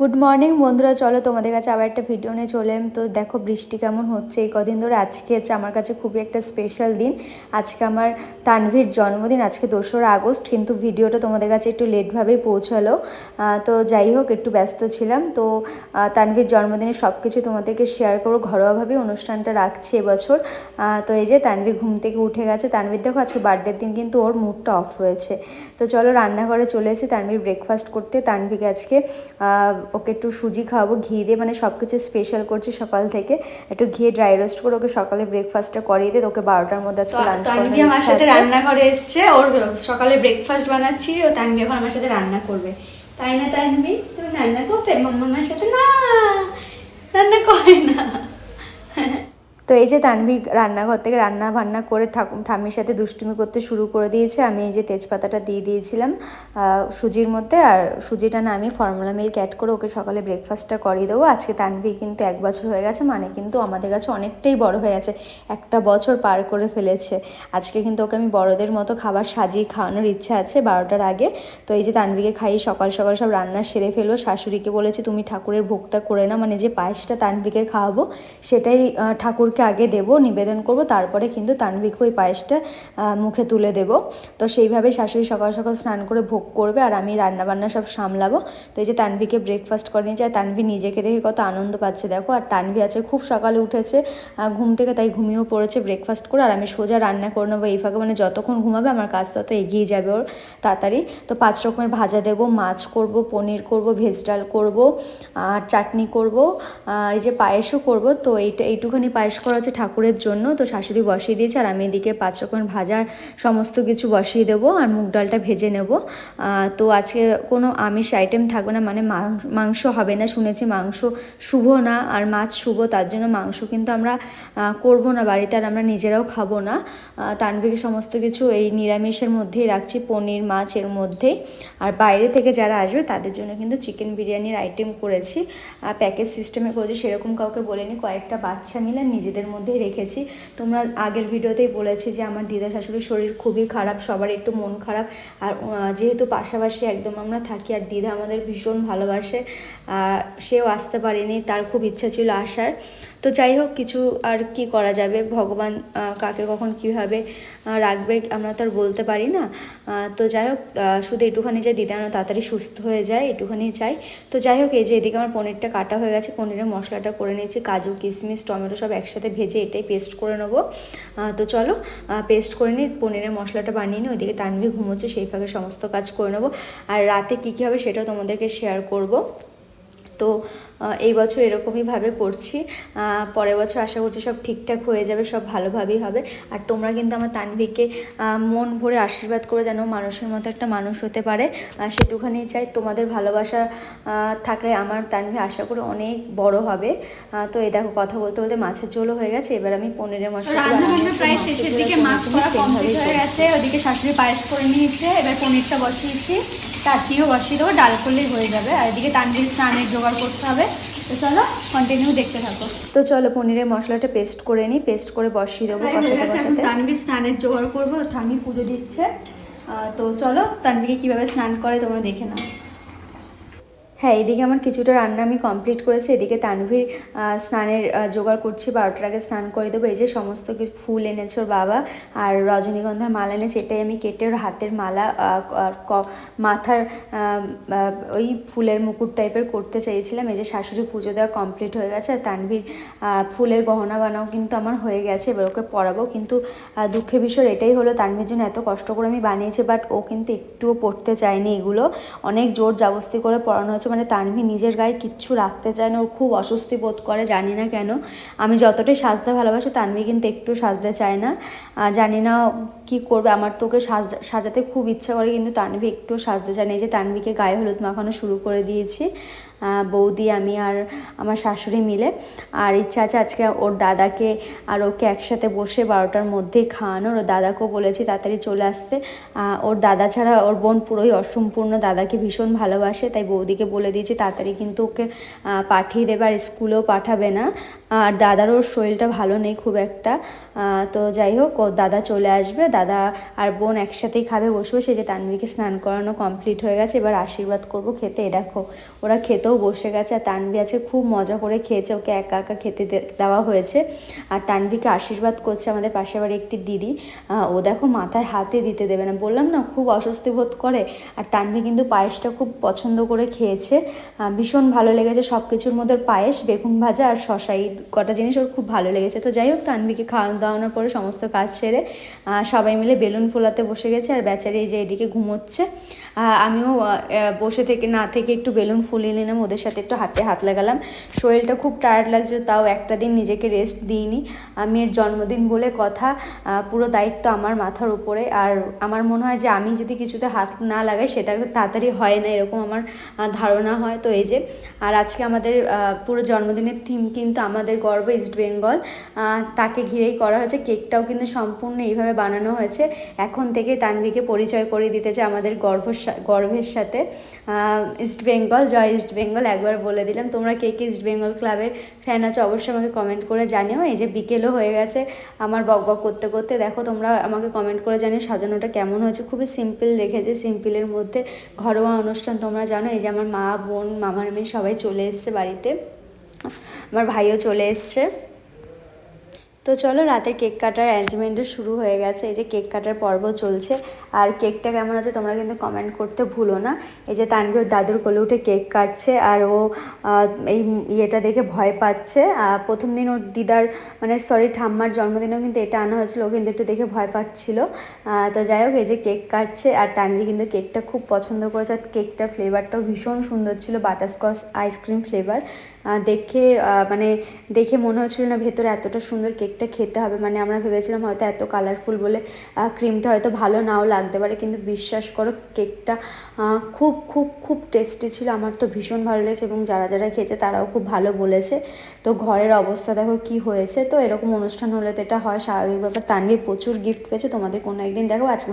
Good morning বন্ধুরা, চলো তোমাদের কাছে আবার একটা ভিডিও নিয়ে চলে তো দেখো, বৃষ্টি কেমন হচ্ছে এই কদিন ধরে। আজকে হচ্ছে আমার কাছে খুবই একটা স্পেশাল দিন। আজকে আমার তানভীর জন্মদিন, আজকে দোসরা আগস্ট, কিন্তু ভিডিওটা তোমাদের কাছে একটু লেটভাবেই পৌঁছালো। তো যাই হোক, একটু ব্যস্ত ছিলাম। তো তানভীর জন্মদিনে সব কিছু তোমাদেরকে শেয়ার করব ঘরোয়াভাবে অনুষ্ঠানটা রাখছি এবছর। তো এই যে তানভীর ঘুম থেকে উঠে গেছে। তানভীর দেখো, আজকে বার্থডের দিন কিন্তু ওর মুডটা অফ রয়েছে। তো চলো, রান্নাঘরে চলে এসেছি তানভীর ব্রেকফাস্ট করতে, তানভীরকে আজকে ওকে একটু সুজি খাওয়াবো ঘি দিয়ে মানে সব কিছু স্পেশাল করছি সকাল থেকে। একটু ঘিয়ে ড্রাই রোস্ট করে ওকে সকালে ব্রেকফাস্টটা করিয়ে দিয়ে ওকে বারোটার মধ্যে আজকে লাঞ্চ করে আমার সাথে আছে। রান্নাঘরে এসছে ওর সকালে ব্রেকফাস্ট বানাচ্ছি ও তানবি এখন আমার সাথে রান্না করবে। তাই না তানবি তুমি রান্না করতে মাম্মার সাথে? না রান্না করে না। তো এই যে তানভি রান্নাঘর থেকে রান্না বান্না করে ঠাকুর ঠাম্মির সাথে দুষ্টুমি করতে শুরু করে দিয়েছে আমি এই যে তেজপাতাটা দিয়ে দিয়েছিলাম সুজির মধ্যে আর সুজিটা না আমি ফর্মুলা মিল্ক অ্যাড করে ওকে সকালে ব্রেকফাস্টটা করিয়ে দেবো। আজকে তানভি কিন্তু এক বছর হয়ে গেছে মানে কিন্তু আমাদের কাছে অনেকটাই বড় হয়ে গেছে একটা বছর পার করে ফেলেছে। আজকে কিন্তু ওকে আমি বড়দের মতো খাবার সাজিয়ে খাওয়ানোর ইচ্ছা আছে বারোটার আগে। তো এই যে তানভিকে খাইয়ে সকাল সকাল সব রান্না সেরে ফেলব শাশুড়িকে বলেছি তুমি ঠাকুরের ভোগটা করে না মানে যে পায়েসটা তানভিকে খাওয়াবো সেটাই আহ, ঠাকুরকে আগে দেব, নিবেদন করব, তারপরে কিন্তু তানভিকে ওই পায়েসটা মুখে তুলে দেব। তো সেইভাবেই শাশুড়ি সকাল সকাল স্নান করে ভোগ করবে আর আমি রান্না বান্না সব সামলাবো। তো এই যে তানভিকে ব্রেকফাস্ট করে নিয়েছে আর তানভি নিজেকে দেখে কত আনন্দ পাচ্ছে, দেখো। আর তানভি আছে, খুব সকালে উঠেছে ঘুম থেকে তাই ঘুমিয়েও পড়েছে ব্রেকফাস্ট করে আর আমি সোজা রান্না করে নেব এই ফাঁকে। মানে যতক্ষণ ঘুমাবে আমার কাজ তত এগিয়ে যাবে ওর তাড়াতাড়ি। তো পাঁচ রকমের ভাজা দেবো, মাছ করব, পনির করব ভেজ ডাল করব, আর চাটনি করব, আর এই যে পায়েসও করব। তো এইটা, এইটুখানি পায়েস করা হচ্ছে ঠাকুরের জন্য। তো শাশুড়ি বসিয়ে দিয়েছে আর আমি এদিকে পাঁচ রকমের ভাজার সমস্ত কিছু বসিয়ে দেবো আর মুগ ডালটা ভেজে নেব। তো আজকে কোনো আমিষ আইটেম থাকবে না মানে মাংস হবে না শুনেছি মাংস শুভ না আর মাছ শুভ তার জন্য মাংস কিন্তু আমরা করব না বাড়িতে আর আমরা নিজেরাও খাব না। আহ, তানবিকে সমস্ত কিছু এই নিরামিষের মধ্যেই রাখছি পনির মাছ এর মধ্যেই। আর বাইরে থেকে যারা আসবে তাদের জন্য কিন্তু চিকেন বিরিয়ানির আইটেম করেছি। প্যাকেজ সিস্টেমে করেছি সেরকম কাউকে বলিনি কয়েকটা বাচ্চা মিলে নিজেদের মধ্যেই রেখেছি। তোমরা আগের ভিডিওতেই বলেছি যে আমার দিদা শাশুড়ির শরীর খুবই খারাপ, সবার একটু মন খারাপ। আর যেহেতু পাশাপাশি একদম আমরা থাকি আর দিদা আমাদের ভীষণ ভালোবাসে সেও আসতে পারেনি, তার খুব ইচ্ছা ছিল আসার। তো যাই হোক, কিছু আর কি করা যাবে? ভগবান কাকে কখন কীভাবে রাখবে আমরা তো আর বলতে পারি না। তো যাই হোক শুধু একটুখানি যে দিদা তাড়াতাড়ি সুস্থ হয়ে যায় একটুখানি চাই। তো যাই হোক, এই যে এদিকে আমার পনিরটা কাটা হয়ে গেছে, পনিরের মশলাটা করে নিয়েছি, কাজু, কিশমিশ, টমেটো সব একসাথে ভেজে এটাই পেস্ট করে নেব। তো চলো পেস্ট করে নিই পনিরের মশলাটা বানিয়ে নিই ওইদিকে তানভি ঘুমোচ্ছে, সেই ফাঁকে সমস্ত কাজ করে নেব। আর রাতে কী কী হবে সেটাও তোমাদেরকে শেয়ার করব। তো এই বছর এরকমইভাবে করছি। পরের বছর আশা করছি সব ঠিকঠাক হয়ে যাবে সব ভালোভাবেই হবে। আর তোমরা কিন্তু আমার তানভিকে মন ভরে আশীর্বাদ করে যেন মানুষের মতো একটা মানুষ হতে পারে। আর সেটুখানি চাই তোমাদের ভালোবাসা থাকলে আমার তানভি আশা করি অনেক বড় হবে। তো এই দেখো কথা বলতে বলতে মাছের ঝোলও হয়ে গেছে। এবার আমি পনিরের মশলা প্রায় শেষের দিকে মাছ করা কমপ্লিট হয়ে গেছে। ওদিকে শাশুড়ি পায়েস করে নিয়েছে। এবার পনিরটা বসিয়েছি। চাটনিও বসিয়ে দেবো। ডাল করলেই হয়ে যাবে। আর এদিকে তানভীর স্নানের জোগাড় করতে হবে। তো চলো কন্টিনিউ দেখতে থাকো। তো চলো পনিরের মশলাটা পেস্ট করে নিই পেস্ট করে বসিয়ে দেবো হয়ে তানভীর স্নানের জোগাড় করব থানি পুজো দিচ্ছে। তো চলো তানবিকে কীভাবে স্নান করে তোমরা দেখে নাও। হ্যাঁ এদিকে আমার কিছুটা রান্না আমি কমপ্লিট করেছি। এদিকে তানভীর স্নানের জোগাড় করছি, বারোটার আগে স্নান করে দেবো। এই যে সমস্ত ফুল এনেছে ওর বাবা আর রজনীগন্ধার মালা এনেছে। এটাই আমি কেটে ওর হাতের মালা মাথার ওই ফুলের মুকুট টাইপের করতে চাইছিলাম। এই যে শাশুড়ি পুজো দেওয়া কমপ্লিট হয়ে গেছে আর তানভীর ফুলের গহনা বানাও কিন্তু আমার হয়ে গেছে। এবার ওকে পরাবো কিন্তু দুঃখের বিষয় এটাই হলো তানভীর জন্য এত কষ্ট করে আমি বানিয়েছি বাট ও কিন্তু একটুও পড়তে চায়নি এগুলো। অনেক জোর জাবস্তি করে পড়ানো হচ্ছে মানে তানভি নিজের গায়ে কিচ্ছু রাখতে চায় না, ও খুব অস্বস্তি বোধ করে, জানি না কেন। আমি যতটাই সাজতে ভালোবাসি তানভি কিন্তু একটু সাজতে চায় না। জানি না কি করবে? আমার তো ওকে সাজ, সাজাতে খুব ইচ্ছা করে, কিন্তু তানভি একটু সাজতে চায় যে তানভিকে গায়ে হলুদ মাখানো শুরু করে দিয়েছি বৌদি, আমি আর আমার শাশুড়ি মিলে। আর ইচ্ছা আছে আজকে ওর দাদাকে আর ওকে একসাথে বসে বারোটার মধ্যেই খাওয়ানোর। ওর দাদাকেও বলেছি তাড়াতাড়ি চলে আসতে। ওর দাদা ছাড়া ওর বোন পুরোই অসম্পূর্ণ, দাদাকে ভীষণ ভালোবাসে। তাই বৌদিকে বলে দিয়েছি, তাড়াতাড়ি কিন্তু ওকে পাঠিয়ে দেবে আর স্কুলেও পাঠাবে না। আর দাদারও শরীরটা ভালো নেই খুব একটা। তো যাই হোক, ও দাদা চলে আসবে। দাদা আর বোন একসাথেই খাবে, বসবে। সেই যে তানবিকে স্নান করানো কমপ্লিট হয়ে গেছে, এবার আশীর্বাদ করব খেতে। দেখো, ওরা খেতেও বসে গেছে আর তানবি আছে, খুব মজা করে খেয়েছে। ওকে একা একা খেতে দেওয়া হয়েছে। আর তানবিকে আশীর্বাদ করছে আমাদের পাশের বাড়ি একটি দিদি। ও দেখো মাথায় হাতে দিতে দেবে না। বললাম না, খুব অস্বস্তি বোধ করে। আর তানভি কিন্তু পায়েসটা খুব পছন্দ করে খেয়েছে। ভীষণ ভালো লেগেছে সব কিছুর মধ্যে পায়েস, বেগুন ভাজা আর শশা। কটা জিনিস ওর খুব ভালো লেগেছে। তো যাই হোক তানভিকে খাওয়ানো দাওয়ানোর পরে সমস্ত কাজ সেরে সবাই মিলে বেলুন ফোলাতে বসে গেছে আর বেচারি এই যে এদিকে ঘুমোচ্ছে। আমিও বসে থেকে, না থেকে একটু বেলুন ফুলিয়ে নিলাম, ওদের সাথে একটু হাতে হাত লাগালাম। শরীরটা খুব টায়ার্ড লাগছে, তাও একটা দিন নিজেকে রেস্ট দিইনি। আমি এর জন্মদিন বলে কথা পুরো দায়িত্ব আমার মাথার উপরে। আর আমার মনে হয় যে আমি যদি কিছুতে হাত না লাগাই, সেটা তাড়াতাড়ি হয় না, এরকম আমার ধারণা হয়। তো এই যে, আর আজকে আমাদের পুরো জন্মদিনের থিম কিন্তু আমাদের গর্ব ইস্ট বেঙ্গল তাকে ঘিরেই করা হয়েছে। কেকটাও কিন্তু সম্পূর্ণ এইভাবে বানানো হয়েছে। এখন থেকে তানভিকে পরিচয় করে দিতেছে আমাদের গর্ভ গর্ভের সাথে। ইস্ট বেঙ্গল জয় ইস্ট বেঙ্গল একবার বলে দিলাম। তোমরা কে কে ইস্ট বেঙ্গল ক্লাবের ফ্যান আছো অবশ্যই আমাকে কমেন্ট করে জানিও। এই যে বিকেলও হয়ে গেছে আমার বক বক করতে করতে। দেখো তোমরা আমাকে কমেন্ট করে জানিও সাজানোটা কেমন হয়েছে। খুবই সিম্পল রেখেছে সিম্পলের মধ্যে ঘরোয়া অনুষ্ঠান তোমরা জানো। এই যে আমার মা, বোন, মামার মেয়ে সবাই চলে এসছে বাড়িতে। আমার ভাইও চলে এসছে। তো চলো রাতের কেক কাটার অ্যারেঞ্জমেন্টও শুরু হয়ে গেছে। এই যে কেক কাটার পর্ব চলছে। আর কেকটা কেমন আছে তোমরা কিন্তু কমেন্ট করতে ভুলো না। এই যে তানভীর দাদুর কোলে উঠে কেক কাটছে আর ও এই ইয়েটা দেখে ভয় পাচ্ছে। প্রথম দিন ওর দিদার মানে সরি ঠাম্মার জন্মদিনেও কিন্তু এটা আনা হয়েছিল। ও কিন্তু একটু দেখে ভয় পাচ্ছিল। তো যাই হোক, এই যে কেক কাটছে আর তানভি কিন্তু কেকটা খুব পছন্দ করেছে। আর কেকটার ফ্লেভারটাও ভীষণ সুন্দর ছিল। বাটারস্কচ আইসক্রিম ফ্লেভার দেখে মানে দেখে মনে হচ্ছিল না ভেতরে এতটা সুন্দর কেকটা খেতে হবে। মানে আমরা ভেবেছিলাম হয়তো এত কালারফুল বলে ক্রিমটা হয়তো ভালো নাও লাগতে পারে, কিন্তু বিশ্বাস করো, কেকটা খুব খুব খুব টেস্টি ছিল। আমার তো ভীষণ ভালো লেগেছে এবং যারা যারা খেয়েছে তারাও খুব ভালো বলেছে। তো ঘরের অবস্থা দেখো কি হয়েছে। তো এরকম অনুষ্ঠান হলে তো এটা হয়, স্বাভাবিক ব্যাপার। তানভি প্রচুর গিফট পেয়েছে। তোমাদের কোনো একদিন দেখো আজকে